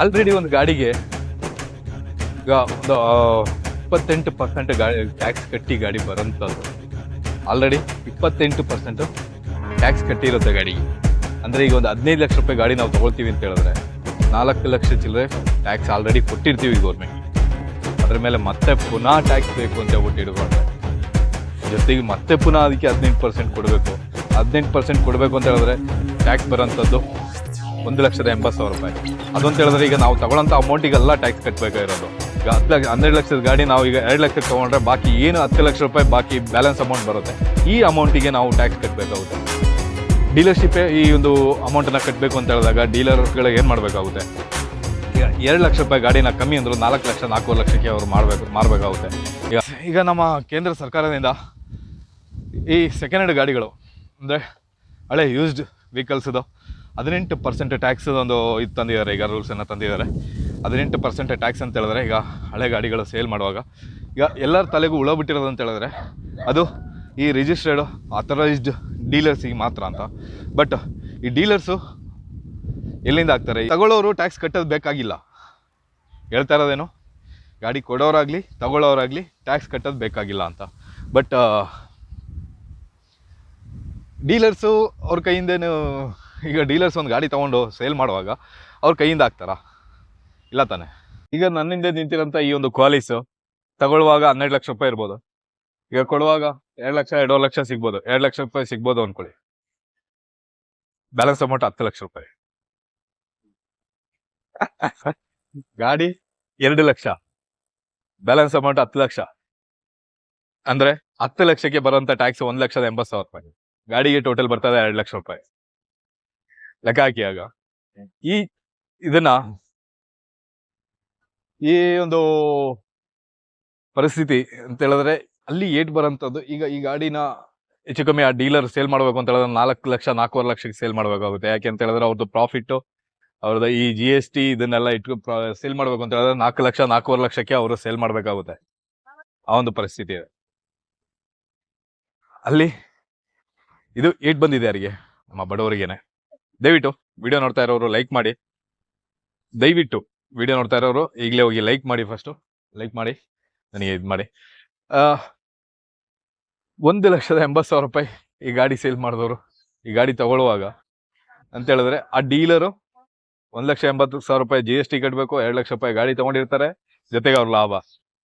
Already ಒಂದು ಗಾಡಿಗೆ ಈಗ ಒಂದು ಇಪ್ಪತ್ತೆಂಟು ಪರ್ಸೆಂಟ್ ಗಾಡಿ ಟ್ಯಾಕ್ಸ್ ಕಟ್ಟಿ ಗಾಡಿ ಬರೋಂಥದ್ದು ಆಲ್ರೆಡಿ ಇಪ್ಪತ್ತೆಂಟು ಪರ್ಸೆಂಟು ಟ್ಯಾಕ್ಸ್ ಕಟ್ಟಿರುತ್ತೆ ಗಾಡಿಗೆ. ಅಂದರೆ ಈಗ ಒಂದು ಹದಿನೈದು ಲಕ್ಷ ರೂಪಾಯಿ ಗಾಡಿ ನಾವು ತೊಗೊಳ್ತೀವಿ ಅಂತ ಹೇಳಿದ್ರೆ, ನಾಲ್ಕು ಲಕ್ಷ ಚಿಲ್ಲರೆ ಟ್ಯಾಕ್ಸ್ ಆಲ್ರೆಡಿ ಕೊಟ್ಟಿರ್ತೀವಿ ಗೌರ್ಮೆಂಟ್ ಅದ್ರ ಮೇಲೆ ಮತ್ತೆ ಪುನಃ ಟ್ಯಾಕ್ಸ್ ಬೇಕು ಅಂತ ಹೇಳ್ಬಿಟ್ಟು ಇಟ್ಕೊಂಡ್ರೆ, ಜೊತೆಗೆ ಮತ್ತೆ ಪುನಃ ಅದಕ್ಕೆ ಹದಿನೆಂಟು ಪರ್ಸೆಂಟ್ ಕೊಡಬೇಕು. ಹದಿನೆಂಟು ಪರ್ಸೆಂಟ್ ಕೊಡಬೇಕು ಅಂತ ಹೇಳಿದ್ರೆ ಟ್ಯಾಕ್ಸ್ ಬರೋಂಥದ್ದು ಒಂದು ಲಕ್ಷದ ಎಂಬತ್ತು ಸಾವಿರ ರೂಪಾಯಿ. ಅದಂತ ಹೇಳಿದ್ರೆ ಈಗ ನಾವು ತಗೊಳ್ಳೋಂಥ ಅಮೌಂಟಿಗೆಲ್ಲ ಟ್ಯಾಕ್ಸ್ ಕಟ್ಟಬೇಕಾಗಿರೋದು ಈಗ ಹತ್ತು ಲಕ್ಷ, ಹನ್ನೆರಡು ಲಕ್ಷದ ಗಾಡಿ ನಾವು ಈಗ ಎರಡು ಲಕ್ಷಕ್ಕೆ ತೊಗೊಂಡ್ರೆ ಬಾಕಿ ಏನು ಹತ್ತು ಲಕ್ಷ ರೂಪಾಯಿ ಬಾಕಿ ಬ್ಯಾಲೆನ್ಸ್ ಅಮೌಂಟ್ ಬರುತ್ತೆ. ಈ ಅಮೌಂಟಿಗೆ ನಾವು ಟ್ಯಾಕ್ಸ್ ಕಟ್ಟಬೇಕಾಗುತ್ತೆ ಡೀಲರ್ಶಿಪ್ಪೇ ಈ ಒಂದು ಅಮೌಂಟನ್ನು ಕಟ್ಟಬೇಕು ಅಂತ ಹೇಳಿದಾಗ ಡೀಲರ್ಗಳಿಗೆ ಏನು ಮಾಡಬೇಕಾಗುತ್ತೆ? ಎರಡು ಲಕ್ಷ ರೂಪಾಯಿ ಗಾಡಿನ ಕಮ್ಮಿ ಅಂದರೂ ನಾಲ್ಕು ಲಕ್ಷ, ನಾಲ್ಕೂವರೆ ಲಕ್ಷಕ್ಕೆ ಅವರು ಮಾಡಬೇಕು, ಮಾರಬೇಕಾಗುತ್ತೆ. ಈಗ ಈಗ ನಮ್ಮ ಕೇಂದ್ರ ಸರ್ಕಾರದಿಂದ ಈ ಸೆಕೆಂಡ್ ಹ್ಯಾಂಡ್ ಗಾಡಿಗಳು, ಅಂದರೆ ಹಳೆ ಯೂಸ್ಡ್ ವೆಹಿಕಲ್ಸ್ದು ಹದಿನೆಂಟು ಪರ್ಸೆಂಟ್ ಟ್ಯಾಕ್ಸ್ ಒಂದು ಇದು ತಂದಿದ್ದಾರೆ, ಈಗ ರೂಲ್ಸನ್ನು ತಂದಿದ್ದಾರೆ. ಹದಿನೆಂಟು ಪರ್ಸೆಂಟ್ ಟ್ಯಾಕ್ಸ್ ಅಂತ ಹೇಳಿದ್ರೆ ಈಗ ಹಳೆ ಗಾಡಿಗಳು ಸೇಲ್ ಮಾಡುವಾಗ, ಈಗ ಎಲ್ಲರ ತಲೆಗೂ ಉಳ ಬಿಟ್ಟಿರೋದು ಅಂತ ಹೇಳಿದ್ರೆ, ಅದು ಈ ರಿಜಿಸ್ಟರ್ಡ್ ಅಥರೈಸ್ಡ್ ಡೀಲರ್ಸಿಗೆ ಮಾತ್ರ ಅಂತ. ಬಟ್ ಈ ಡೀಲರ್ಸು ಎಲ್ಲಿಂದ ಆಗ್ತಾರೆ? ತಗೊಳ್ಳೋರು ಟ್ಯಾಕ್ಸ್ ಕಟ್ಟೋದು ಬೇಕಾಗಿಲ್ಲ. ಹೇಳ್ತಾ ಇರೋದೇನು? ಗಾಡಿ ಕೊಡೋರಾಗಲಿ, ತಗೊಳ್ಳೋರಾಗಲಿ ಟ್ಯಾಕ್ಸ್ ಕಟ್ಟೋದು ಬೇಕಾಗಿಲ್ಲ ಅಂತ. ಬಟ್ ಡೀಲರ್ಸು ಅವ್ರ ಕೈಯಿಂದೇನು ಈಗ ಡೀಲರ್ಸ್ ಒಂದು ಗಾಡಿ ತೊಗೊಂಡು ಸೇಲ್ ಮಾಡುವಾಗ ಅವ್ರ ಕೈಯಿಂದ ಹಾಕ್ತಾರಾ? ಇಲ್ಲ ತಾನೆ. ಈಗ ನನ್ನಿಂದ ನಿಂತಿರೋಂಥ ಈ ಒಂದು ಕ್ವಾಲಿಸು ತಗೊಳ್ಳುವಾಗ ಹನ್ನೆರಡು ಲಕ್ಷ ರೂಪಾಯಿ ಇರ್ಬೋದು. ಈಗ ಕೊಡುವಾಗ ಎರಡು ಲಕ್ಷ, ಎರಡೂವರೆ ಲಕ್ಷ ಸಿಗ್ಬೋದು. ಎರಡು ಲಕ್ಷ ರೂಪಾಯಿ ಸಿಗ್ಬೋದು ಅನ್ಕೊಳ್ಳಿ. ಬ್ಯಾಲೆನ್ಸ್ ಅಮೌಂಟ್ ಹತ್ತು ಲಕ್ಷ ರೂಪಾಯಿ. ಗಾಡಿ ಎರಡು ಲಕ್ಷ. ಬ್ಯಾಲೆನ್ಸ್ ಅಮೌಂಟ್ ಹತ್ತು ಲಕ್ಷ. ಅಂದ್ರೆ ಹತ್ತು ಲಕ್ಷಕ್ಕೆ ಬರುವಂತ ಟ್ಯಾಕ್ಸ್ ಒಂದ್ ಲಕ್ಷದ ಎಂಬತ್ತು ಸಾವಿರ ರೂಪಾಯಿ. ಗಾಡಿಗೆ ಟೋಟಲ್ ಬರ್ತದೆ ಎರಡು ಲಕ್ಷ ರೂಪಾಯಿ. ಲೆಕ್ಕ ಹಾಕಿ ಆಗ ಈ ಇದನ್ನ ಈ ಒಂದು ಪರಿಸ್ಥಿತಿ ಅಂತ ಹೇಳಿದ್ರೆ ಅಲ್ಲಿ ಏಟ್ ಬರೋಂಥದ್ದು ಈಗ ಈ ಗಾಡಿನ ಹೆಚ್ಚು ಕಮ್ಮಿ ಆ ಡೀಲರ್ ಸೇಲ್ ಮಾಡ್ಬೇಕು ಅಂತ ಹೇಳಿದ್ರೆ ನಾಲ್ಕು ಲಕ್ಷ ನಾಲ್ಕೂವರೆ ಲಕ್ಷಕ್ಕೆ ಸೇಲ್ ಮಾಡ್ಬೇಕಾಗುತ್ತೆ. ಯಾಕೆ ಅಂತ ಹೇಳಿದ್ರೆ ಅವ್ರದ್ದು ಪ್ರಾಫಿಟ್ ಅವ್ರದ್ದು ಈ ಜಿ ಎಸ್ ಟಿ ಇದನ್ನೆಲ್ಲ ಇಟ್ಕೊ ಸೇಲ್ ಮಾಡ್ಬೇಕು ಅಂತ ಹೇಳಿದ್ರೆ ನಾಲ್ಕು ಲಕ್ಷ ನಾಲ್ಕೂವರೆ ಲಕ್ಷಕ್ಕೆ ಅವರು ಸೇಲ್ ಮಾಡ್ಬೇಕಾಗುತ್ತೆ. ಆ ಒಂದು ಪರಿಸ್ಥಿತಿ ಇದೆ. ಅಲ್ಲಿ ಇದು ಏಟ್ ಬಂದಿದೆ ಅವರಿಗೆ ನಮ್ಮ ಬಡವರಿಗೇನೆ. ದಯವಿಟ್ಟು ವಿಡಿಯೋ ನೋಡ್ತಾ ಇರೋರು ಲೈಕ್ ಮಾಡಿ. ದಯವಿಟ್ಟು ವಿಡಿಯೋ ನೋಡ್ತಾ ಇರೋರು ಈಗಲೇ ಹೋಗಿ ಲೈಕ್ ಮಾಡಿ ಫಸ್ಟು ಲೈಕ್ ಮಾಡಿ. ನನಗೆ ಇದು ಮಾಡಿ. ಒಂದು ಲಕ್ಷದ ಎಂಬತ್ತು ಸಾವಿರ ರೂಪಾಯಿ ಈ ಗಾಡಿ ಸೇಲ್ ಮಾಡಿದವರು ಈ ಗಾಡಿ ತಗೊಳ್ಳುವಾಗ. ಅಂತ ಹೇಳಿದ್ರೆ ಆ ಡೀಲರು ಒಂದು ಲಕ್ಷ ಎಂಬತ್ತು ಸಾವಿರ ರೂಪಾಯಿ ಜಿ ಎಸ್ ಟಿ ಕಟ್ಟಬೇಕು ಎರಡು ಲಕ್ಷ ರೂಪಾಯಿ ಗಾಡಿ ತಗೊಂಡಿರ್ತಾರೆ, ಜೊತೆಗೆ ಅವ್ರ ಲಾಭ.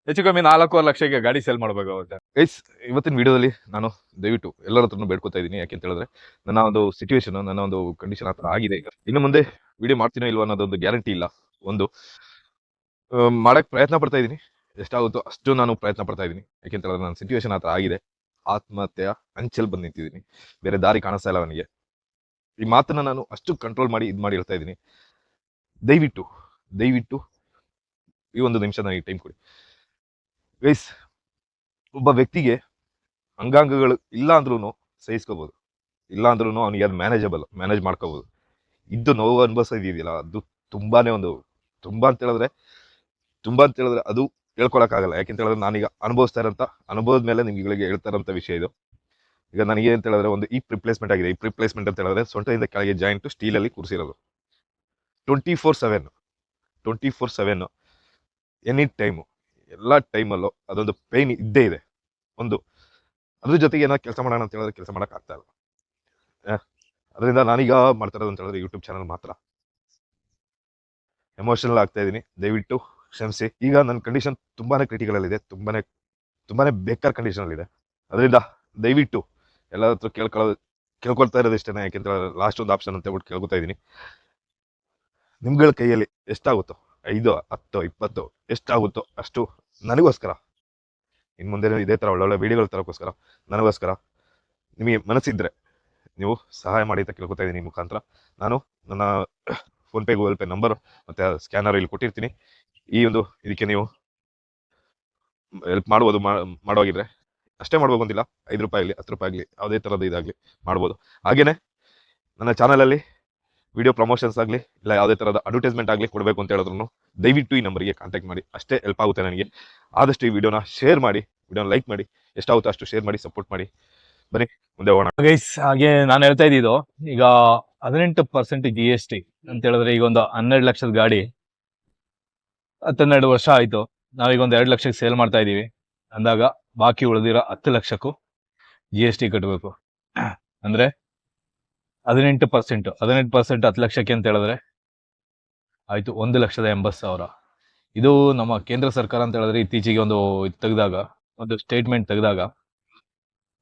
ಹೆಚ್ಚು ಕಮ್ಮಿ ನಾಲ್ಕು ಲಕ್ಷಕ್ಕೆ ಗಾಡಿ ಸೇಲ್ ಮಾಡಬೇಕಾಗುತ್ತೆ ಗೈಸ್ ಇವತ್ತಿನ ವಿಡಿಯೋದಲ್ಲಿ ನಾನು ದಯವಿಟ್ಟು ಎಲ್ಲರ ಹತ್ರನೂ ಬೇಡ್ಕೊತಾ ಇದ್ದೀನಿ. ಯಾಕೆಂತ ಹೇಳಿದ್ರೆ, ನನ್ನ ಒಂದು ಸಿಚುವೇಶನ್ ನನ್ನ ಒಂದು ಕಂಡೀಷನ್ ಆ ಆಗಿದೆ ಈಗ. ಇನ್ನು ಮುಂದೆ ವಿಡಿಯೋ ಮಾಡ್ತೀನೋ ಇಲ್ವೋ ಅನ್ನೋದೊಂದು ಗ್ಯಾರಂಟಿ ಇಲ್ಲ. ಒಂದು ಮಾಡೋಕ್ಕೆ ಮಾಡಕ್ ಪ್ರಯತ್ನ ಪಡ್ತಾ ಇದ್ದೀನಿ. ಎಷ್ಟಾಗುತ್ತೋ ಅಷ್ಟು ನಾನು ಪ್ರಯತ್ನ ಪಡ್ತಾ ಇದ್ದೀನಿ. ಯಾಕೆಂತ ಹೇಳಿದ್ರೆ, ನನ್ನ ಸಿಚುವೇಶನ್ ಆ ಆಗಿದೆ. ಆತ್ಮಹತ್ಯೆಯ ಅಂಚಲ್ ಬಂದು ನಿಂತಿದ್ದೀನಿ. ಬೇರೆ ದಾರಿ ಕಾಣಿಸ್ತಾ ಇಲ್ಲ ನನಗೆ. ಈ ಮಾತನ್ನ ನಾನು ಅಷ್ಟು ಕಂಟ್ರೋಲ್ ಮಾಡಿ, ಇದು ಮಾಡಿ ಹೇಳ್ತಾ ಇದ್ದೀನಿ. ದಯವಿಟ್ಟು ದಯವಿಟ್ಟು ಈ ಒಂದು ನಿಮಿಷ ನನಗೆ ಟೈಮ್ ಕೊಡಿ. ಗೈಸ್, ಒಬ್ಬ ವ್ಯಕ್ತಿಗೆ ಅಂಗಾಂಗಗಳು ಇಲ್ಲ ಅಂದ್ರೂ ಸಹಿಸ್ಕೋಬೋದು. ಇಲ್ಲ ಅಂದ್ರೂ ಅವ್ನಿಗೆ ಅದು ಮ್ಯಾನೇಜಬಲ್ ಮ್ಯಾನೇಜ್ ಮಾಡ್ಕೋಬೋದು. ಇದ್ದು ನೋವು ಅನುಭವಿಸೋದಿದೆಯಲ್ಲ ಅದು ತುಂಬಾ ಒಂದು, ತುಂಬ ಅಂತ ಹೇಳಿದ್ರೆ, ತುಂಬ ಅಂತ ಹೇಳಿದ್ರೆ ಅದು ಹೇಳ್ಕೊಳಕ್ಕಾಗಲ್ಲ. ಯಾಕೆಂತ ಹೇಳಿದ್ರೆ ನಾನೀಗ ಅನುಭವಿಸ್ತಾ ಇರೋಂಥ, ಅನುಭವದ ಮೇಲೆ ನಿಮ್ಗಳಿಗೆ ಹೇಳ್ತಾ ಇರೋಂಥ ವಿಷಯ ಇದು. ಈಗ ನನಗೆ ಅಂತ ಹೇಳಿದ್ರೆ ಒಂದು ಈ ರಿಪ್ಲೇಸ್ಮೆಂಟ್ ಆಗಿದೆ. ಈ ರಿಪ್ಲೇಸ್ಮೆಂಟ್ ಅಂತ ಹೇಳಿದ್ರೆ ಸೊಂಟದಿಂದ ಕೆಳಗೆ ಜಾಯಿಂಟು ಸ್ಟೀಲಲ್ಲಿ ಕೂರಿಸಿರೋದು. Twenty four seven twenty four seven any time ಎಲ್ಲ ಟೈಮಲ್ಲೂ ಅದೊಂದು ಪೈನ್ ಇದ್ದೇ ಇದೆ. ಒಂದು, ಅದ್ರ ಜೊತೆಗೆ ಏನೋ ಕೆಲಸ ಮಾಡೋಣ ಅಂತ ಹೇಳಿದ್ರೆ ಕೆಲಸ ಆಗ್ತಾ ಇಲ್ಲ. ಅದರಿಂದ ನಾನೀಗ ಮಾಡ್ತಾ ಇರೋದು ಅಂತ ಹೇಳಿದ್ರೆ ಯೂಟ್ಯೂಬ್ ಚಾನಲ್ ಮಾತ್ರ. ಎಮೋಷನಲ್ ಆಗ್ತಾ ಇದ್ದೀನಿ. ದಯವಿಟ್ಟು ಕ್ಷಮಿಸಿ. ಈಗ ನನ್ನ ಕಂಡೀಷನ್ ತುಂಬಾನೇ ಕ್ರಿಟಿಕಲಲ್ಲಿದೆ ಇದೆ ತುಂಬಾನೇ ತುಂಬಾನೇ ಬೇಕಾರ ಕಂಡೀಷನ್ ಇದೆ ಅದರಿಂದ ದಯವಿಟ್ಟು ಎಲ್ಲರ ಹತ್ರ ಕೇಳ್ಕೊಳ್ಳೋದು ಕೇಳ್ಕೊಳ್ತಾ ಇರೋದು ಇಷ್ಟೇ ಯಾಕೆಂತ ಲಾಸ್ಟ್ ಒಂದು ಆಪ್ಷನ್ ಅಂತ ಹೇಳ್ಬಿಟ್ಟು ಕೇಳ್ಕೊತಾ ಇದ್ದೀನಿ. ನಿಮ್ಗಳ ಕೈಯಲ್ಲಿ ಎಷ್ಟಾಗುತ್ತೋ, ಐದು, ಹತ್ತು, ಇಪ್ಪತ್ತು, ಎಷ್ಟಾಗುತ್ತೋ ಅಷ್ಟು ನನಗೋಸ್ಕರ. ಇನ್ನು ಮುಂದೆ ಇದೇ ಥರ ಒಳ್ಳೊಳ್ಳೆ ವೀಡಿಯೋಗಳು ತರೋಕ್ಕೋಸ್ಕರ ನನಗೋಸ್ಕರ ನಿಮಗೆ ಮನಸ್ಸಿದ್ರೆ ನೀವು ಸಹಾಯ ಮಾಡಿ ಅಂತ ಕೇಳ್ಕೊತಾ ಇದ್ದೀನಿ ಮುಖಾಂತರ. ನಾನು ನನ್ನ ಫೋನ್ಪೇ ಗೂಗಲ್ ಪೇ ನಂಬರ್ ಮತ್ತು ಸ್ಕ್ಯಾನರ್ ಇಲ್ಲಿ ಕೊಟ್ಟಿರ್ತೀನಿ. ಈ ಒಂದು ಇದಕ್ಕೆ ನೀವು ಹೆಲ್ಪ್ ಮಾಡ್ಬೋದು ಮಾಡೋಗಿದ್ರೆ ಅಷ್ಟೇ ಮಾಡ್ಬೇಕು ಅಂತಿಲ್ಲ ಐದು ರೂಪಾಯಿ ಆಗಲಿ, ಹತ್ತು ರೂಪಾಯಿ ಆಗಲಿ, ಯಾವುದೇ ಥರದ ಇದಾಗಲಿ ಮಾಡ್ಬೋದು. ಹಾಗೆಯೇ ನನ್ನ ಚಾನಲಲ್ಲಿ ವಿಡಿಯೋ ಪ್ರಮೋಷನ್ಸ್ ಆಗಲಿ, ಇಲ್ಲ ಯಾವುದೇ ಥರದ ಅಡ್ವರ್ಟೈಸ್ಮೆಂಟ್ ಆಗಲಿ ಕೊಡಬೇಕು ಅಂತ ಹೇಳಿದ್ರು ದಯವಿಟ್ಟು ಈ ನಂಬರಿಗೆ ಕಾಂಟ್ಯಾಕ್ಟ್ ಮಾಡಿ. ಅಷ್ಟೇ ಹೆಲ್ಪ್ ಆಗುತ್ತೆ ನನಗೆ. ಆದಷ್ಟು ಈ ವಿಡಿಯೋನ ಶೇರ್ ಮಾಡಿ ವಿಡಿಯೋನ ಲೈಕ್ ಮಾಡಿ, ಎಷ್ಟಾಗುತ್ತೋ ಅಷ್ಟು ಶೇರ್ ಮಾಡಿ ಸಪೋರ್ಟ್ ಮಾಡಿ. ಬನ್ನಿ, ಮುಂದೆ ಹೋಗೋಣ. ಗೈಸ್ ಹಾಗೆ ನಾನು ಹೇಳ್ತಾ ಇದ್ದಿದ್ದು, ಈಗ ಹದಿನೆಂಟು ಪರ್ಸೆಂಟ್ ಜಿ ಎಸ್ ಟಿ ಅಂತ ಹೇಳಿದ್ರೆ ಈಗ ಒಂದು ಹನ್ನೆರಡು ಲಕ್ಷದ ಗಾಡಿ ಹತ್ತೆರಡು ವರ್ಷ ಆಯಿತು. ನಾವೀಗ ಒಂದು ಎರಡು ಲಕ್ಷಕ್ಕೆ ಸೇಲ್ ಮಾಡ್ತಾ ಇದ್ದೀವಿ. ಅಂದಾಗ ಬಾಕಿ ಉಳಿದಿರೋ ಹತ್ತು ಲಕ್ಷಕ್ಕೂ ಜಿ ಎಸ್ ಟಿ ಕಟ್ಟಬೇಕು ಅಂದ್ರೆ ಹದಿನೆಂಟು ಪರ್ಸೆಂಟ್ ಹದಿನೆಂಟು ಪರ್ಸೆಂಟ್ ಹತ್ತು ಲಕ್ಷಕ್ಕೆ ಅಂತ ಹೇಳಿದ್ರೆ ಆಯಿತು, ಒಂದು ಲಕ್ಷದ ಎಂಬತ್ತು ಸಾವಿರ. ಇದು ನಮ್ಮ ಕೇಂದ್ರ ಸರ್ಕಾರ ಅಂತ ಹೇಳಿದ್ರೆ ಇತ್ತೀಚೆಗೆ ಒಂದು ತೆಗೆದಾಗ, ಒಂದು ಸ್ಟೇಟ್ಮೆಂಟ್ ತೆಗೆದಾಗ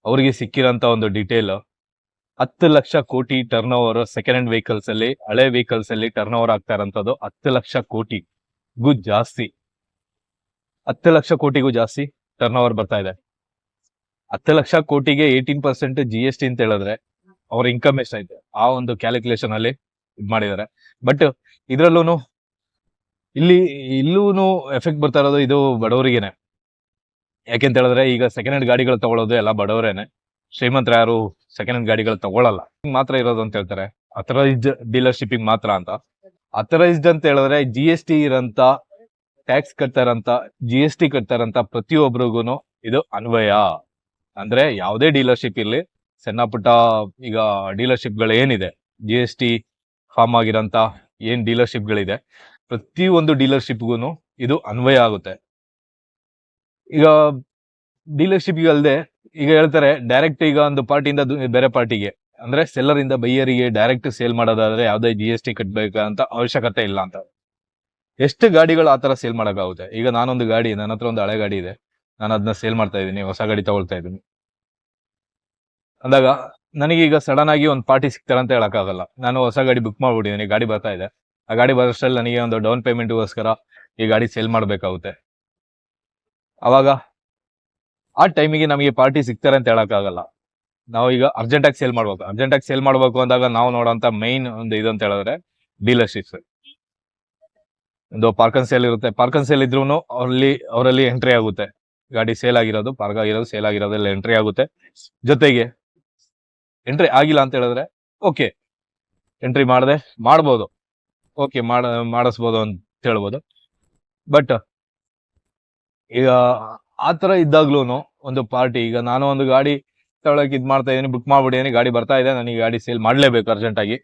ಅವರಿಗೆ ಸಿಕ್ಕಿರೋಂಥ ಒಂದು ಡೀಟೇಲ್ ಹತ್ತು lakh crore turnover second hand vehicles ಅಲ್ಲಿ, ಹಳೆ ವೆಹಿಕಲ್ಸ್ ಅಲ್ಲಿ ಟರ್ನ್ ಓವರ್ ಆಗ್ತಾ ಇರೋಂಥದ್ದು ಹತ್ತು ಲಕ್ಷ ಕೋಟಿಗೂ ಜಾಸ್ತಿ. ಹತ್ತು ಲಕ್ಷ ಕೋಟಿಗೂ ಜಾಸ್ತಿ ಟರ್ನ್ ಓವರ್ ಬರ್ತಾ ಇದೆ. ಹತ್ತು ಲಕ್ಷ ಕೋಟಿಗೆ eighteen percent G S T ಅಂತ ಹೇಳಿದ್ರೆ ಅವ್ರ ಇನ್ಕಮ್ ಎಷ್ಟೈತೆ ಆ ಒಂದು ಕ್ಯಾಲ್ಕುಲೇಷನ್ ಅಲ್ಲಿ ಇದ್ ಮಾಡಿದ್ದಾರೆ. ಬಟ್ ಇದ್ರಲ್ಲೂ ಇಲ್ಲಿ ಇಲ್ಲೂ ಎಫೆಕ್ಟ್ ಬರ್ತಾ ಇರೋದು ಇದು ಬಡವರಿಗೇನೆ. ಯಾಕೆಂತ ಹೇಳಿದ್ರೆ ಈಗ ಸೆಕೆಂಡ್ ಹ್ಯಾಂಡ್ ಗಾಡಿಗಳು ತಗೊಳ್ಳೋದು ಎಲ್ಲ ಬಡವರೇನೆ. ಶ್ರೀಮಂತರ ಯಾರು ಸೆಕೆಂಡ್ ಹ್ಯಾಂಡ್ ಗಾಡಿಗಳು ತಗೊಳ್ಳಲ್ಲ ಮಾತ್ರ ಇರೋದು ಅಂತ ಹೇಳ್ತಾರೆ. ಅಥರೈಸ್ಡ್ ಡೀಲರ್ಶಿಪ್ಪಿಂಗ್ ಮಾತ್ರ ಅಂತ. ಅಥರೈಸ್ಡ್ ಅಂತ ಹೇಳಿದ್ರೆ ಜಿ ಎಸ್ ಟಿ ಇರಂತ ಟ್ಯಾಕ್ಸ್ ಕಟ್ತಾ ಇರಂತ ಜಿ ಎಸ್ ಟಿ ಕಟ್ತಾ ಇರಂತ ಪ್ರತಿಯೊಬ್ಬರಿಗೂ ಇದು ಅನ್ವಯ. ಅಂದ್ರೆ ಯಾವುದೇ ಡೀಲರ್ಶಿಪ್ ಇರ್ಲಿ ಸಣ್ಣ ಪುಟ್ಟ ಈಗ ಡೀಲರ್ಶಿಪ್ಗಳು ಏನಿದೆ? ಜಿ ಎಸ್ ಟಿ ಫಾರ್ಮ್ ಆಗಿರೋಂಥ ಏನು ಡೀಲರ್ಶಿಪ್ ಗಳಿದೆ ಪ್ರತಿ ಒಂದು ಡೀಲರ್ಶಿಪ್ಗೂ ಇದು ಅನ್ವಯ ಆಗುತ್ತೆ. ಈಗ ಡೀಲರ್ಶಿಪ್ ಅಲ್ಲದೆ ಈಗ ಹೇಳ್ತಾರೆ ಡೈರೆಕ್ಟ್ ಈಗ ಒಂದು ಪಾರ್ಟಿಯಿಂದ ಬೇರೆ ಪಾರ್ಟಿಗೆ. ಅಂದ್ರೆ ಸೆಲ್ಲರ್ ಇಂದ ಬೈಯರಿಗೆ ಡೈರೆಕ್ಟ್ ಸೇಲ್ ಮಾಡೋದಾದ್ರೆ ಯಾವುದೇ ಜಿ ಎಸ್ ಟಿ ಕಟ್ಟಬೇಕಂತ ಅವಶ್ಯಕತೆ ಇಲ್ಲ ಅಂತ. ಎಷ್ಟು ಗಾಡಿಗಳು ಆತರ ಸೇಲ್ ಮಾಡೋಕ್ಕಾಗುತ್ತೆ? ಈಗ ನಾನೊಂದು ಗಾಡಿ ನನ್ನ ಹತ್ರ ಒಂದು ಹಳೆ ಗಾಡಿ ಇದೆ. ನಾನು ಅದನ್ನ ಸೇಲ್ ಮಾಡ್ತಾ ಇದ್ದೀನಿ, ಹೊಸ ಗಾಡಿ ತಗೊಳ್ತಾ ಇದ್ದೀನಿ. ಅಂದಾಗ ನನಗೀಗ ಸಡನ್ ಆಗಿ ಒಂದು ಪಾರ್ಟಿ ಸಿಗ್ತಾರೆ ಅಂತ ಹೇಳೋಕ್ಕಾಗಲ್ಲ. ನಾನು ಹೊಸ ಗಾಡಿ ಬುಕ್ ಮಾಡ್ಬಿಟ್ಟಿದ್ದೀನಿ ಗಾಡಿ ಬರ್ತಾ ಇದೆ. ಆ ಗಾಡಿ ಬರೋಷ್ಟ್ರಲ್ಲಿ ನನಗೆ ಒಂದು ಡೌನ್ ಪೇಮೆಂಟ್ಗೋಸ್ಕರ ಈ ಗಾಡಿ ಸೇಲ್ ಮಾಡಬೇಕಾಗುತ್ತೆ. ಆವಾಗ ಆ ಟೈಮಿಗೆ ನಮಗೆ ಪಾರ್ಟಿ ಸಿಗ್ತಾರೆ ಅಂತ ಹೇಳೋಕ್ಕಾಗಲ್ಲ. ನಾವು ಈಗ ಅರ್ಜೆಂಟಾಗಿ ಸೇಲ್ ಮಾಡ್ಬೇಕು. ಅರ್ಜೆಂಟಾಗಿ ಸೇಲ್ ಮಾಡಬೇಕು ಅಂದಾಗ ನಾವು ನೋಡೋಂಥ ಮೈನ್ ಒಂದು ಇದು ಅಂತ ಹೇಳಿದ್ರೆ ಡೀಲರ್ಶಿಪ್ಸ್ ಒಂದು ಪಾರ್ಕನ್ ಸೇಲ್ ಇರುತ್ತೆ. ಪಾರ್ಕನ್ ಸೇಲ್ ಇದ್ರೂ ಅವರಲ್ಲಿ ಅವರಲ್ಲಿ ಎಂಟ್ರಿ ಆಗುತ್ತೆ. ಗಾಡಿ ಸೇಲ್ ಆಗಿರೋದು ಪಾರ್ಕ್ ಆಗಿರೋದು ಸೇಲ್ ಆಗಿರೋದೆಲ್ಲ ಎಂಟ್ರಿ ಆಗುತ್ತೆ. ಜೊತೆಗೆ ಎಂಟ್ರಿ ಆಗಿಲ್ಲ ಅಂತ ಹೇಳಿದ್ರೆ ಓಕೆ ಎಂಟ್ರಿ ಮಾಡದೆ, ಮಾಡ್ಬೋದು. ಓಕೆ ಮಾಡ, ಮಾಡಿಸ್ಬೋದು ಅಂತ ಹೇಳ್ಬೋದು. ಬಟ್ ಈಗ ಆ ಥರ ಇದ್ದಾಗ್ಲೂ ಒಂದು ಪಾರ್ಟಿ ಈಗ ನಾನು ಒಂದು ಗಾಡಿ ತಗೊಳಕ್ಕೆ ಇದು ಮಾಡ್ತಾ ಇದ್ದೀನಿ ಬುಕ್ ಮಾಡ್ಬಿಟ್ಟಿದ್ದೀನಿ ಗಾಡಿ ಬರ್ತಾ ಇದೆ ನನಗೆ ಗಾಡಿ ಸೇಲ್ ಮಾಡಲೇಬೇಕು ಅರ್ಜೆಂಟಾಗಿ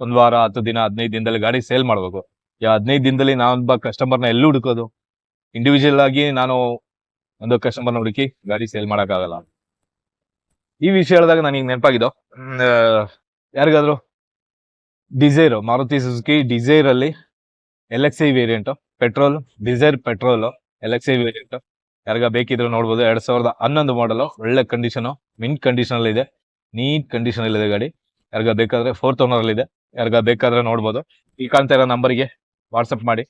ಒಂದು ವಾರ, ಹತ್ತು ದಿನ, ಹದಿನೈದು ದಿನದಲ್ಲಿ ಗಾಡಿ ಸೇಲ್ ಮಾಡಬೇಕು. ಈಗ ಹದಿನೈದು ದಿನದಲ್ಲಿ ನಾನೊಬ್ಬ ಕಸ್ಟಮರ್ನ ಎಲ್ಲೂ ಹುಡುಕೋದು? ಇಂಡಿವಿಜುವಲ್ ಆಗಿ ನಾನು ಒಂದು ಕಸ್ಟಮರ್ನ ಹುಡುಕಿ ಗಾಡಿ ಸೇಲ್ ಮಾಡಕ್ಕಾಗಲ್ಲ. ಈ ವಿಷಯ ಹೇಳಿದಾಗ ನನಗೆ ನೆನಪಾಗಿದ್ದು ಯಾರಿಗಾದ್ರು ಡಿಸೈರ್ ಮಾರುತಿ ಸುಜುಕಿ ಡಿಸೈರ್ ಅಲ್ಲಿ L X I variant petrol Dzire petrol L X I variant ಯಾರಿಗ ಬೇಕಿದ್ರು ನೋಡ್ಬೋದು, ಎರಡ್ ಸಾವಿರದ ಹನ್ನೊಂದು ಮಾಡಲ್ ಒಳ್ಳೆ ಕಂಡೀಷನ್ ಮಿಂಟ್ ಕಂಡೀಷನ್ ಅಲ್ಲಿ ಇದೆ ನೀಟ್ ಕಂಡೀಷನ್ ಅಲ್ಲಿ ಇದೆ ಗಾಡಿ. ಯಾರಿಗ ಬೇಕಾದ್ರೆ ಫೋರ್ತ್ ಓನರ್ ಅಲ್ಲಿ ಇದೆ, ಯಾರಿಗ ಬೇಕಾದ್ರೆ ನೋಡ್ಬೋದು. ಈ ಕಾಣ್ತಾ ಇರೋ ನಂಬರ್ಗೆ ವಾಟ್ಸಪ್ ಮಾಡಿ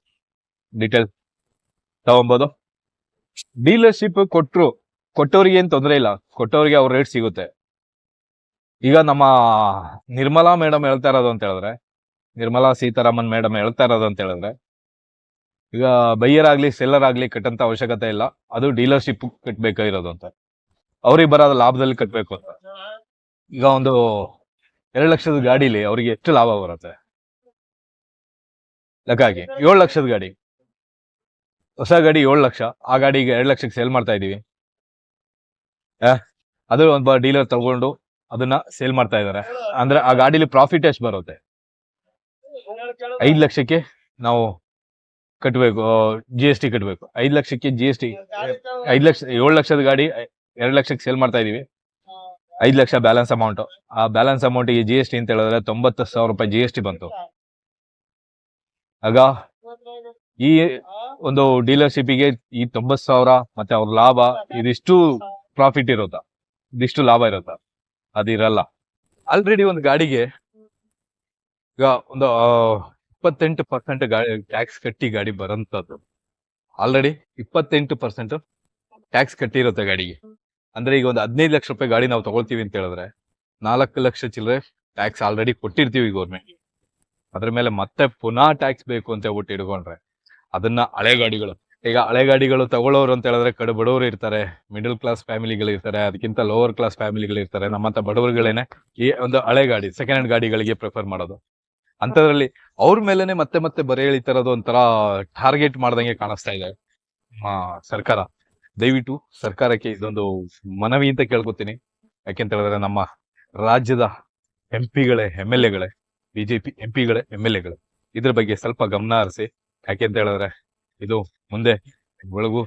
ಡೀಟೇಲ್ ತಗೊಬೋದು. ಡೀಲರ್ಶಿಪ್ ಕೊಟ್ರು ಕೊಟ್ಟವ್ರಿಗೆ ಏನು ತೊಂದರೆ ಇಲ್ಲ. ಕೊಟ್ಟವ್ರಿಗೆ ಅವ್ರ ರೇಟ್ ಸಿಗುತ್ತೆ. ಈಗ ನಮ್ಮ ನಿರ್ಮಲಾ ಮೇಡಮ್ ಹೇಳ್ತಾ ಇರೋದು ಅಂತ ಹೇಳಿದ್ರೆ, ನಿರ್ಮಲಾ ಸೀತಾರಾಮನ್ ಮೇಡಮ್ ಹೇಳ್ತಾ ಇರೋದು ಅಂತ ಹೇಳಿದ್ರೆ, ಈಗ ಬೈಯರ್ ಆಗ್ಲಿ ಸೆಲ್ಲರ್ ಆಗ್ಲಿ ಕಟ್ಟಂತ ಅವಶ್ಯಕತೆ ಇಲ್ಲ. ಅದು ಡೀಲರ್ಶಿಪ್ ಕಟ್ಬೇಕಾಗಿರೋದು ಅಂತ. ಅವ್ರಿಗೆ ಬರೋದು ಲಾಭದಲ್ಲಿ ಕಟ್ಟಬೇಕು ಅಂತ. ಈಗ ಒಂದು ಎರಡು ಲಕ್ಷದ ಗಾಡಿಲಿ ಅವ್ರಿಗೆ ಎಷ್ಟು ಲಾಭ ಬರುತ್ತೆ? ಲೆಕ್ಕ ಹಾಕಿ ಏಳು ಲಕ್ಷದ ಗಾಡಿ. ಹೊಸ ಗಾಡಿ ಏಳು ಲಕ್ಷ. ಆ ಗಾಡಿ ಈಗ ಎರಡು ಲಕ್ಷಕ್ಕೆ ಸೇಲ್ ಮಾಡ್ತಾ ಇದೀವಿ. ಅದು ಒಬ್ಬ ಡೀಲರ್ ತಗೊಂಡು ಅದನ್ನ ಸೇಲ್ ಮಾಡ್ತಾ ಇದಾರೆ. ಅಂದ್ರೆ ಆ ಗಾಡಿಲಿ ಪ್ರಾಫಿಟ್ ಎಷ್ಟು ಬರುತ್ತೆ? ಐದ್ ಲಕ್ಷಕ್ಕೆ ನಾವು ಕಟ್ಟಬೇಕು ಜಿ ಎಸ್ ಟಿ ಕಟ್ಟಬೇಕು ಐದ್ ಲಕ್ಷಕ್ಕೆ ಜಿ ಎಸ್ ಟಿ ಐದ್ ಲಕ್ಷ, ಏಳು ಲಕ್ಷದ ಗಾಡಿ, ಎರಡ್ ಲಕ್ಷಕ್ಕೆ ಸೇಲ್ ಮಾಡ್ತಾ ಇದೀವಿ. ಐದ್ ಲಕ್ಷ ಬ್ಯಾಲೆನ್ಸ್ ಅಮೌಂಟ್ ಆ ಬ್ಯಾಲೆನ್ಸ್ ಅಮೌಂಟ್ಗೆ ಜಿ ಎಸ್ ಟಿ ಅಂತ ಹೇಳಿದ್ರೆ ತೊಂಬತ್ತು ಸಾವಿರ ರೂಪಾಯಿ ಜಿ ಎಸ್ ಟಿ ಬಂತು. ಆಗ ಈ ಒಂದು ಡೀಲರ್ಶಿಪ್ಗೆ ಈ ತೊಂಬತ್ ಸಾವಿರ ಮತ್ತೆ ಅವ್ರ ಲಾಭ, ಇದಿಷ್ಟು ಪ್ರಾಫಿಟ್ ಇರುತ್ತಾ ಇದಿಷ್ಟು ಲಾಭ ಇರುತ್ತಾ ಅದಿರಲ್ಲ. ಆಲ್ರೆಡಿ ಒಂದು ಗಾಡಿಗೆ ಈಗ ಒಂದು ಇಪ್ಪತ್ತೆಂಟು ಪರ್ಸೆಂಟ್ ಗಾಡಿ ಟ್ಯಾಕ್ಸ್ ಕಟ್ಟಿ ಗಾಡಿ ಬರೋಂಥದ್ದು. ಆಲ್ರೆಡಿ ಇಪ್ಪತ್ತೆಂಟು ಪರ್ಸೆಂಟ್ ಟ್ಯಾಕ್ಸ್ ಕಟ್ಟಿರುತ್ತೆ ಗಾಡಿಗೆ. ಅಂದ್ರೆ ಈಗ ಒಂದು ಹದಿನೈದು ಲಕ್ಷ ರೂಪಾಯಿ ಗಾಡಿ ನಾವು ತಗೊಳ್ತೀವಿ ಅಂತ ಹೇಳಿದ್ರೆ ನಾಲ್ಕು ಲಕ್ಷ ಚಿಲ್ಲರೆ ಟ್ಯಾಕ್ಸ್ ಆಲ್ರೆಡಿ ಕೊಟ್ಟಿರ್ತೀವಿ ಗೌರ್ಮೆಂಟ್ ಅದ್ರ ಮೇಲೆ ಮತ್ತೆ ಪುನಃ ಟ್ಯಾಕ್ಸ್ ಬೇಕು ಅಂತ ಹೇಳ್ಬಿಟ್ಟು ಇಟ್ಕೊಂಡ್ರೆ ಅದನ್ನ ಹಳೆ ಗಾಡಿಗಳು ಈಗ ಹಳೆ ಗಾಡಿಗಳು ತಗೊಳ್ಳೋರು ಅಂತ ಹೇಳಿದ್ರೆ ಕಡು ಬಡವರು ಇರ್ತಾರೆ ಮಿಡಲ್ ಕ್ಲಾಸ್ ಫ್ಯಾಮಿಲಿಗಳು ಇರ್ತಾರೆ, ಅದಕ್ಕಿಂತ ಲೋವರ್ ಕ್ಲಾಸ್ ಫ್ಯಾಮಿಲಿಗಳು ಇರ್ತಾರೆ, ನಮ್ಮಂತ ಬಡವರುಗಳೇನೆ ಈ ಒಂದು ಹಳೆ ಗಾಡಿ ಸೆಕೆಂಡ್ ಹ್ಯಾಂಡ್ ಗಾಡಿಗಳಿಗೆ ಪ್ರಿಫರ್ ಮಾಡೋದು. ಅಂತದ್ರಲ್ಲಿ ಅವ್ರ ಮೇಲೆನೆ ಮತ್ತೆ ಮತ್ತೆ ಬರೆ ಎಳಿತಾರದು ಒಂಥರ ಟಾರ್ಗೆಟ್ ಮಾಡ್ದಂಗೆ ಕಾಣಿಸ್ತಾ ಇದೆ. ಸರ್ಕಾರ. ದಯವಿಟ್ಟು ಸರ್ಕಾರಕ್ಕೆ ಇದೊಂದು ಮನವಿ ಅಂತ ಕೇಳ್ಕೊತೀನಿ. ಯಾಕೆಂತ ಹೇಳಿದ್ರೆ ನಮ್ಮ ರಾಜ್ಯದ ಎಂ ಪಿಗಳೇ ಎಂ ಎಲ್ ಎಗಳೇ ಬಿಜೆಪಿ ಎಂ ಪಿಗಳೇ ಎಂ ಎಲ್ ಎಗಳೇ ಇದ್ರ ಬಗ್ಗೆ ಸ್ವಲ್ಪ ಗಮನ ಹರಿಸಿ. ಯಾಕೆಂತ ಹೇಳಿದ್ರೆ ಇದು ಮುಂದೆ ಒಳಗು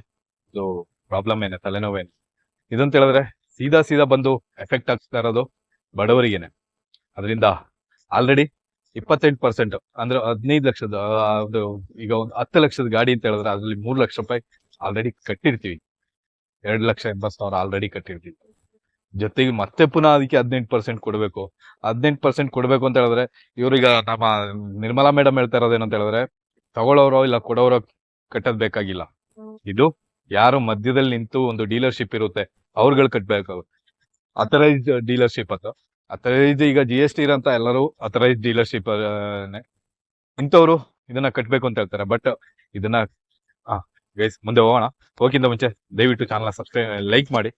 ಇದು ಪ್ರಾಬ್ಲಮ್ ಏನೇ ತಲೆನೋವೇನು ಇದಂತ ಹೇಳಿದ್ರೆ ಸೀದಾ ಸೀದಾ ಬಂದು ಎಫೆಕ್ಟ್ ಆಗ್ತಾ ಇರೋದು ಬಡವರಿಗೇನೆ. ಅದರಿಂದ ಆಲ್ರೆಡಿ ಇಪ್ಪತ್ತೆಂಟು ಪರ್ಸೆಂಟ್ ಅಂದ್ರೆ ಹದಿನೈದು ಲಕ್ಷದ ಅದು ಈಗ ಒಂದು ಹತ್ತು ಲಕ್ಷದ ಗಾಡಿ ಅಂತ ಹೇಳಿದ್ರೆ ಅದ್ರಲ್ಲಿ ಮೂರು ಲಕ್ಷ ರೂಪಾಯಿ ಆಲ್ರೆಡಿ ಕಟ್ಟಿರ್ತೀವಿ. ಎರಡು ಲಕ್ಷ ಎಂಬತ್ತು ಸಾವಿರ ಆಲ್ರೆಡಿ ಕಟ್ಟಿರ್ತೀವಿ. ಜೊತೆಗೆ ಮತ್ತೆ ಪುನಃ ಅದಕ್ಕೆ ಹದಿನೆಂಟು ಪರ್ಸೆಂಟ್ ಕೊಡಬೇಕು. ಹದಿನೆಂಟು ಪರ್ಸೆಂಟ್ ಕೊಡಬೇಕು ಅಂತ ಹೇಳಿದ್ರೆ ಇವ್ರೀಗ ನಮ್ಮ ನಿರ್ಮಲಾ ಮೇಡಮ್ ಹೇಳ್ತಾ ಇರೋದೇನಂತ ಹೇಳಿದ್ರೆ ತಗೊಳ್ಳೋರೋ ಇಲ್ಲ ಕೊಡೋರೋ ಕಟ್ಟೋದ್ ಬೇಕಾಗಿಲ್ಲ. ಇದು ಯಾರು ಮಧ್ಯದಲ್ಲಿ ನಿಂತು ಒಂದು ಡೀಲರ್ಶಿಪ್ ಇರುತ್ತೆ, ಅವ್ರುಗಳು ಕಟ್ಬೇಕು. ಅಥರೈಸ್ಡ್ ಡೀಲರ್ಶಿಪ್ ಅದು. ಅಥರೈಸ್ ಈಗ ಜಿ ಎಸ್ ಟಿ ಇರೋಂತ ಎಲ್ಲರೂ ಅಥರೈಸ್ ಡೀಲರ್ಶಿಪ್ ಇಂಥವ್ರು ಇದನ್ನ ಕಟ್ಬೇಕು ಅಂತ ಹೇಳ್ತಾರೆ. ಬಟ್ ಇದನ್ನ ಗೈಸ್ ಮುಂದೆ ಹೋಗೋಣ. ಹೋಗಿಂತ ಮುಂಚೆ ದಯವಿಟ್ಟು ಚಾನಲ್ ಸಬ್ಸ್ಕ್ರೈಬ್ ಲೈಕ್ ಮಾಡಿ.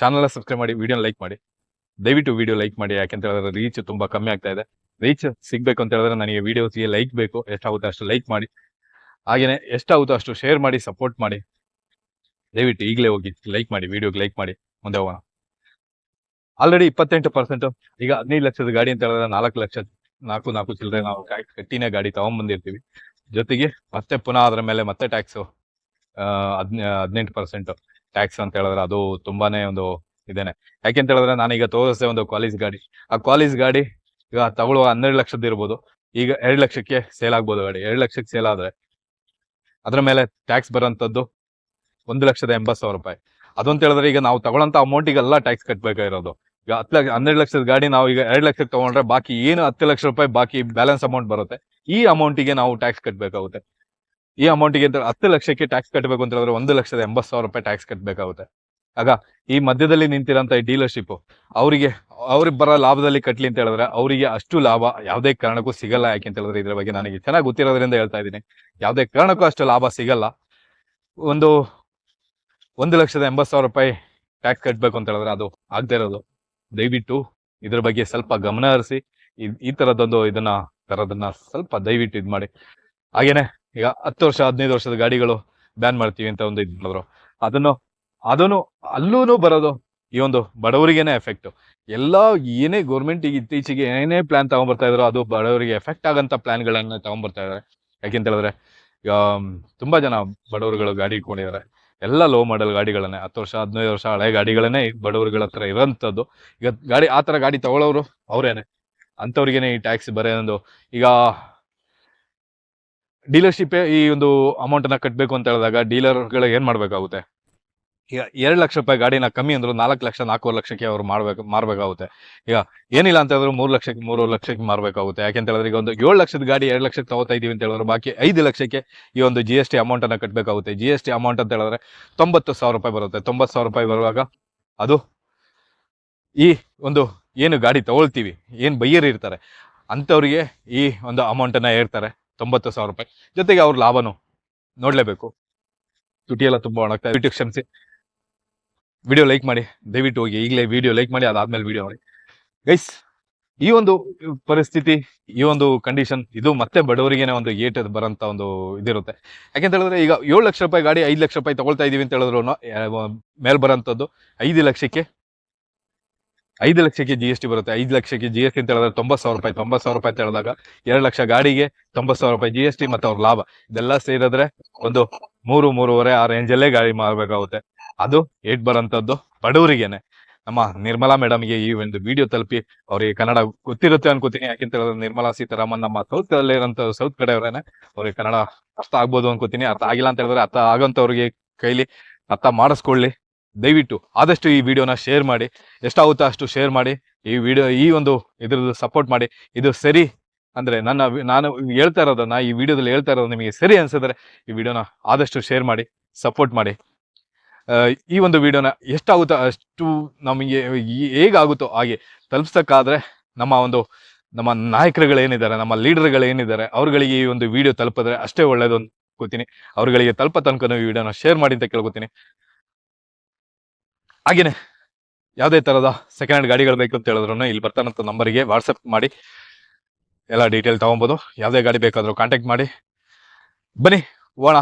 ಚಾನಲ್ ಸಬ್ಸ್ಕ್ರೈಬ್ ಮಾಡಿ ವಿಡಿಯೋ ಲೈಕ್ ಮಾಡಿ. ದಯವಿಟ್ಟು ವಿಡಿಯೋ ಲೈಕ್ ಮಾಡಿ ಯಾಕೆಂತ ಹೇಳಿದ್ರೆ ರೀಚ್ ತುಂಬಾ ಕಮ್ಮಿ ಆಗ್ತಾ ಇದೆ. ರೀಚ್ ಸಿಗ್ಬೇಕು ಅಂತ ಹೇಳಿದ್ರೆ ನನಗೆ ವಿಡಿಯೋಸ್ಗೆ ಲೈಕ್ ಬೇಕು. ಎಷ್ಟಾಗುತ್ತೆ ಅಷ್ಟು ಲೈಕ್ ಮಾಡಿ. ಹಾಗೇನೆ ಎಷ್ಟಾಗುತ್ತೋ ಅಷ್ಟು ಶೇರ್ ಮಾಡಿ ಸಪೋರ್ಟ್ ಮಾಡಿ. ದಯವಿಟ್ಟು ಈಗಲೇ ಹೋಗಿ ಲೈಕ್ ಮಾಡಿ ವಿಡಿಯೋಗೆ ಲೈಕ್ ಮಾಡಿ, ಮುಂದೆ ಹೋಗೋಣ. ಆಲ್ರೆಡಿ ಇಪ್ಪತ್ತೆಂಟು ಪರ್ಸೆಂಟ್ ಈಗ ಹದಿನೈದು ಲಕ್ಷದ ಗಾಡಿ ಅಂತ ಹೇಳಿದ್ರೆ ನಾಲ್ಕು ಲಕ್ಷ, ನಾಲ್ಕು ನಾಲ್ಕು ಚಿಲ್ಲರೆ ನಾವು ಕಟ್ಟಿನೇ ಗಾಡಿ ತಗೊಂಡ್ಬಂದಿರ್ತೀವಿ ಜೊತೆಗೆ ಮತ್ತೆ ಪುನಃ ಅದರ ಮೇಲೆ ಮತ್ತೆ ಟ್ಯಾಕ್ಸು ಹದಿನೆಂಟು ಪರ್ಸೆಂಟ್ ಟ್ಯಾಕ್ಸ್ ಅಂತ ಹೇಳಿದ್ರೆ ಅದು ತುಂಬಾನೇ ಒಂದು ಇದೇನೆ. ಯಾಕೆಂತ ಹೇಳಿದ್ರೆ ನಾನೀಗ ತೋರಿಸ್ದೆ ಒಂದು ಕಾಲೇಜ್ ಗಾಡಿ. ಆ ಕಾಲೇಜ್ ಗಾಡಿ ಈಗ ತಗೊಳ್ಳುವ ಹನ್ನೆರಡು ಲಕ್ಷದ ಇರ್ಬೋದು. ಈಗ ಎರಡು ಲಕ್ಷಕ್ಕೆ ಸೇಲ್ ಆಗ್ಬೋದು ಗಾಡಿ. ಎರಡು ಲಕ್ಷಕ್ಕೆ ಸೇಲ್ ಆದ್ರೆ ಅದ್ರ ಮೇಲೆ ಟ್ಯಾಕ್ಸ್ ಬರೋಂಥದ್ದು ಒಂದು ಲಕ್ಷದ ಎಂಬತ್ತು ಸಾವಿರ ರೂಪಾಯಿ. ಅದಂತ ಹೇಳಿದ್ರೆ ಈಗ ನಾವು ತಗೊಳ್ಳೋಂಥ ಅಮೌಂಟಿಗೆಲ್ಲ ಟ್ಯಾಕ್ಸ್ ಕಟ್ಟಬೇಕಾಗಿರೋದು ಈಗ ಹತ್ತು ಲಕ್ಷ, ಹನ್ನೆರಡು ಲಕ್ಷದ ಗಾಡಿ ನಾವು ಈಗ ಎರಡು ಲಕ್ಷಕ್ಕೆ ತಗೊಂಡ್ರೆ ಬಾಕಿ ಏನು ಹತ್ತು ಲಕ್ಷ ರೂಪಾಯಿ ಬಾಕಿ ಬ್ಯಾಲೆನ್ಸ್ ಅಮೌಂಟ್ ಬರುತ್ತೆ, ಈ ಅಮೌಂಟಿಗೆ ನಾವು ಟ್ಯಾಕ್ಸ್ ಕಟ್ಟಬೇಕಾಗುತ್ತೆ ಈ ಅಮೌಂಟಿಗೆ ಅಂತ ಹತ್ತು ಲಕ್ಷಕ್ಕೆ ಟ್ಯಾಕ್ಸ್ ಕಟ್ಟಬೇಕು ಅಂತ ಹೇಳಿದ್ರೆ ಒಂದು ಲಕ್ಷದ ಎಂಬತ್ತು ಸಾವಿರ ರೂಪಾಯಿ ಟ್ಯಾಕ್ಸ್ ಕಟ್ಟಬೇಕಾಗುತ್ತೆ ಆಗ ಈ ಮಧ್ಯದಲ್ಲಿ ನಿಂತಿರೋಂಥ ಡೀಲರ್ಶಿಪ್ ಅವರಿಗೆ, ಅವ್ರಿಗೆ ಬರೋ ಲಾಭದಲ್ಲಿ ಕಟ್ಲಿ ಅಂತ ಹೇಳಿದ್ರೆ ಅವರಿಗೆ ಅಷ್ಟು ಲಾಭ, ಯಾವುದೇ ಕಾರಣಕ್ಕೂ ಸಿಗಲ್ಲ ಯಾಕೆ ಅಂತ ಹೇಳಿದ್ರೆ ಇದ್ರ ಬಗ್ಗೆ ನನಗೆ ಚೆನ್ನಾಗಿ ಗೊತ್ತಿರೋದ್ರಿಂದ ಹೇಳ್ತಾ ಇದ್ದೀನಿ. ಯಾವುದೇ ಕಾರಣಕ್ಕೂ ಅಷ್ಟು ಲಾಭ ಸಿಗಲ್ಲ. ಒಂದು ಒಂದು ಲಕ್ಷದ ಎಂಬತ್ತು ಸಾವಿರ ರೂಪಾಯಿ ಟ್ಯಾಕ್ಸ್ ಕಟ್ಟಬೇಕು ಅಂತ ಹೇಳಿದ್ರೆ ಅದು ಆಗದೆ ಇರೋದು. ದಯವಿಟ್ಟು ಇದ್ರ ಬಗ್ಗೆ ಸ್ವಲ್ಪ ಗಮನ ಹರಿಸಿ, ಈ- ಈ ತರದೊಂದು ಇದನ್ನ, ತರದನ್ನ ಸ್ವಲ್ಪ ದಯವಿಟ್ಟು ಇದು ಮಾಡಿ. ಹಾಗೇನೆ ಈಗ ಹತ್ತು ವರ್ಷ, ಹದಿನೈದು ವರ್ಷದ ಗಾಡಿಗಳು ಬ್ಯಾನ್ ಮಾಡ್ತೀವಿ ಅಂತ ಒಂದು ಇದು ಮಾಡಿದ್ರು. ಅದನ್ನು ಅದನ್ನು ಅಲ್ಲೂ ಬರೋದು ಈ ಒಂದು ಬಡವರಿಗೇನೆ ಎಫೆಕ್ಟ್ ಎಲ್ಲ ಏನೇ ಗೌರ್ಮೆಂಟ್ ಈಗ ಇತ್ತೀಚೆಗೆ ಏನೇ ಪ್ಲಾನ್ ತಗೊಂಡ್ಬರ್ತಾ ಇದ್ರು ಅದು ಬಡವರಿಗೆ ಎಫೆಕ್ಟ್ ಆಗಂತ ಪ್ಲಾನ್ಗಳನ್ನ ತಗೊಂಡ್ಬರ್ತಾ ಇದಾರೆ. ಯಾಕೆಂತ ಹೇಳಿದ್ರೆ ತುಂಬ ಜನ ಬಡವರುಗಳು ಗಾಡಿ ಇಟ್ಕೊಂಡಿದ್ದಾರೆ ಎಲ್ಲ ಲೋ ಮಾಡೆಲ್ ಗಾಡಿಗಳನ್ನೇ, ಹತ್ತು ವರ್ಷ, ಹದಿನೈದು ವರ್ಷ ಹಳೆ ಗಾಡಿಗಳನ್ನೇ ಬಡವರುಗಳ ಹತ್ರ ಇರೋಂಥದ್ದು. ಈಗ ಗಾಡಿ, ಆ ಥರ ಗಾಡಿ ತಗೊಳ್ಳೋರು ಅವರೇನೆ. ಅಂಥವ್ರಿಗೇನೆ ಈ ಟ್ಯಾಕ್ಸ್ ಬರೆಯೋದು ಈಗ ಡೀಲರ್ಶಿಪ್ ಈ ಒಂದು ಅಮೌಂಟ್ ಅನ್ನ ಕಟ್ಟಬೇಕು ಅಂತ ಹೇಳಿದಾಗ ಡೀಲರ್ಗಳು ಏನು ಮಾಡ್ಬೇಕಾಗುತ್ತೆ? ಈಗ ಎರಡು ಲಕ್ಷ ರೂಪಾಯಿ ಗಾಡಿನ ಕಮ್ಮಿ ಅಂದ್ರು ನಾಲ್ಕು ಲಕ್ಷ, ನಾಲ್ಕೂವರೆ ಲಕ್ಷಕ್ಕೆ ಅವ್ರು ಮಾಡ್ಬೇಕು, ಮಾರ್ಬೇಕಾಗುತ್ತೆ. ಈಗ ಏನಿಲ್ಲ ಅಂತ ಹೇಳಿದ್ರು ಮೂರು ಲಕ್ಷಕ್ಕೆ ಮೂರು ಲಕ್ಷಕ್ಕೆ ಮಾರ್ಬೇಕಾಗುತ್ತೆ. ಯಾಕೆಂತ ಹೇಳಿದ್ರೆ ಈಗ ಒಂದು ಏಳು ಲಕ್ಷದ ಗಾಡಿ ಎರಡು ಲಕ್ಷಕ್ಕೆ ತಗೋತಾ ಇದೀವಿ ಅಂತ ಹೇಳಿದ್ರು, ಬಾಕಿ ಐದು ಲಕ್ಷಕ್ಕೆ ಈ ಒಂದು ಜಿ ಎಸ್ ಟಿ ಅಮೌಂಟ್ ಅನ್ನ ಕಟ್ಟಬೇಕಾಗುತ್ತೆ ಜಿ ಎಸ್ ಟಿ ಅಮೌಂಟ್ ಅಂತ ಹೇಳಿದ್ರೆ ತೊಂಬತ್ತು ಸಾವಿರ ರೂಪಾಯಿ ಬರುತ್ತೆ. ತೊಂಬತ್ತು ಸಾವಿರ ರೂಪಾಯಿ ಬರುವಾಗ ಅದು ಈ ಒಂದು ಏನು ಗಾಡಿ ತಗೊಳ್ತೀವಿ, ಏನು ಬೈಯರ್ ಇರ್ತಾರೆ, ಅಂಥವ್ರಿಗೆ ಈ ಒಂದು ಅಮೌಂಟ್ ಅನ್ನ ಹೇಳ್ತಾರೆ, ತೊಂಬತ್ತು ಸಾವಿರ ರೂಪಾಯಿ. ಜೊತೆಗೆ ಅವ್ರ ಲಾಭನು ನೋಡ್ಲೇಬೇಕು. ತುಟಿಯೆಲ್ಲ ತುಂಬಾ ಒಣಗ್ತಾ ಕ್ಷಮಿಸಿ. ವಿಡಿಯೋ ಲೈಕ್ ಮಾಡಿ, ದಯವಿಟ್ಟು ಹೋಗಿ, ಈಗಲೇ ವಿಡಿಯೋ ಲೈಕ್ ಮಾಡಿ, ಅದಾದ್ಮೇಲೆ ವಿಡಿಯೋ ಮಾಡಿ ಗೈಸ್ ಈ ಒಂದು ಪರಿಸ್ಥಿತಿ, ಈ ಒಂದು ಕಂಡೀಷನ್ ಇದು ಮತ್ತೆ ಬಡವರಿಗೇನೆ ಒಂದು ಏಟ್ ಬರೋಂಥ ಒಂದು ಇದಿರುತ್ತೆ. ಯಾಕೆಂತ ಹೇಳಿದ್ರೆ ಈಗ ಏಳು ಲಕ್ಷ ರೂಪಾಯಿ ಗಾಡಿ, ಐದು ಲಕ್ಷ ರೂಪಾಯಿ ತಗೊಳ್ತಾ ಇದೀವಿ ಅಂತ ಹೇಳಿದ್ರು ಮೇಲ್ ಬರೋಂಥದ್ದು ಐದು ಲಕ್ಷಕ್ಕೆ ಐದು ಲಕ್ಷಕ್ಕೆ ಜಿ ಎಸ್ ಟಿ ಬರುತ್ತೆ. ಐದು ಲಕ್ಷಕ್ಕೆ ಜಿ ಎಸ್ ಟಿ ಅಂತ ಹೇಳಿದ್ರೆ ತೊಂಬತ್ತು ಸಾವಿರ ರೂಪಾಯಿ, ತೊಂಬತ್ತು ಸಾವಿರ ರೂಪಾಯಿ ಅಂತ ಹೇಳಿದಾಗ ಎರಡು ಲಕ್ಷ ಗಾಡಿಗೆ ತೊಂಬತ್ತು ಸಾವಿರ ರೂಪಾಯಿ ಜಿ ಎಸ್ ಟಿ ಮತ್ತೆ ಅವ್ರ ಲಾಭ. ಇದೆಲ್ಲ ಸೇರಿದ್ರೆ ಒಂದು ಮೂರು, ಮೂರುವರೆ ಆ ರೇಂಜಲ್ಲೇ ಗಾಡಿ ಮಾರಬೇಕಾಗುತ್ತೆ. ಅದು ಏಟ್ ಬರೋಂಥದ್ದು ಬಡವರಿಗೇನೆ. ನಮ್ಮ ನಿರ್ಮಲಾ ಮೇಡಮ್ಗೆ ಈ ಒಂದು ವಿಡಿಯೋ ತಲುಪಿ ಅವ್ರಿಗೆ ಕನ್ನಡ ಗೊತ್ತಿರುತ್ತೆ ಅನ್ಕೋತೀನಿ. ಯಾಕೆಂತ ಹೇಳಿದ್ರೆ ನಿರ್ಮಲಾ ಸೀತಾರಾಮನ್ ನಮ್ಮ ಸೌತ್ ಅಲ್ಲಿರೋಂಥ ಸೌತ್ ಕಡೆಯವರೇನೆ. ಅವ್ರಿಗೆ ಕನ್ನಡ ಅರ್ಥ ಆಗ್ಬೋದು ಅನ್ಕೋತೀನಿ. ಅರ್ಥ ಆಗಿಲ್ಲ ಅಂತ ಹೇಳಿದ್ರೆ ಅರ್ಥ ಆಗೋಂಥವ್ರಿಗೆ ಕೈಲಿ ಅರ್ಥ ಮಾಡಿಸ್ಕೊಳ್ಳಿ. ದಯವಿಟ್ಟು ಆದಷ್ಟು ಈ ವಿಡಿಯೋನ ಶೇರ್ ಮಾಡಿ. ಎಷ್ಟಾಗುತ್ತೋ ಅಷ್ಟು ಶೇರ್ ಮಾಡಿ. ಈ ವಿಡಿಯೋ ಈ ಒಂದು ಇದ್ರದ್ದು ಸಪೋರ್ಟ್ ಮಾಡಿ. ಇದು ಸರಿ ಅಂದ್ರೆ ನನ್ನ ನಾನು ಹೇಳ್ತಾ ಇರೋದನ್ನ, ಈ ವಿಡಿಯೋದಲ್ಲಿ ಹೇಳ್ತಾ ಇರೋದು ನಿಮಗೆ ಸರಿ ಅನ್ಸಿದ್ರೆ ಈ ವಿಡಿಯೋನ ಆದಷ್ಟು ಶೇರ್ ಮಾಡಿ ಸಪೋರ್ಟ್ ಮಾಡಿ. ಈ ಒಂದು ವಿಡಿಯೋನ ಎಷ್ಟಾಗುತ್ತೋ ಅಷ್ಟು ನಮಗೆ ಹೇಗಾಗುತ್ತೋ ಹಾಗೆ ತಲುಪಿಸೋಕ್ಕಾದರೆ ನಮ್ಮ ಒಂದು, ನಮ್ಮ ನಾಯಕರುಗಳೇನಿದ್ದಾರೆ, ನಮ್ಮ ಲೀಡರ್ಗಳೇನಿದ್ದಾರೆ, ಅವ್ರುಗಳಿಗೆ ಈ ಒಂದು ವಿಡಿಯೋ ತಲುಪಿದ್ರೆ ಅಷ್ಟೇ ಒಳ್ಳೇದು ಅನ್ಕೋತೀನಿ ಅವ್ರುಗಳಿಗೆ ತಲುಪ ತನಕ ಈ ವಿಡಿಯೋನ ಶೇರ್ ಮಾಡಿ ಅಂತ ಕೇಳ್ಕೊತೀನಿ. ಹಾಗೇನೆ, ಯಾವುದೇ ಥರದ ಸೆಕೆಂಡ್ ಹ್ಯಾಂಡ್ ಗಾಡಿಗಳು ಬೇಕು ಅಂತ ಹೇಳಿದ್ರು ಇಲ್ಲಿ ಬರ್ತಾನಂಥ ನಂಬರಿಗೆ ವಾಟ್ಸಪ್ ಮಾಡಿ. ಎಲ್ಲ ಡೀಟೇಲ್ ತೊಗೊಬೋದು. ಯಾವುದೇ ಗಾಡಿ ಬೇಕಾದರೂ ಕಾಂಟ್ಯಾಕ್ಟ್ ಮಾಡಿ. ಬನ್ನಿ, ಹೋಗೋಣ.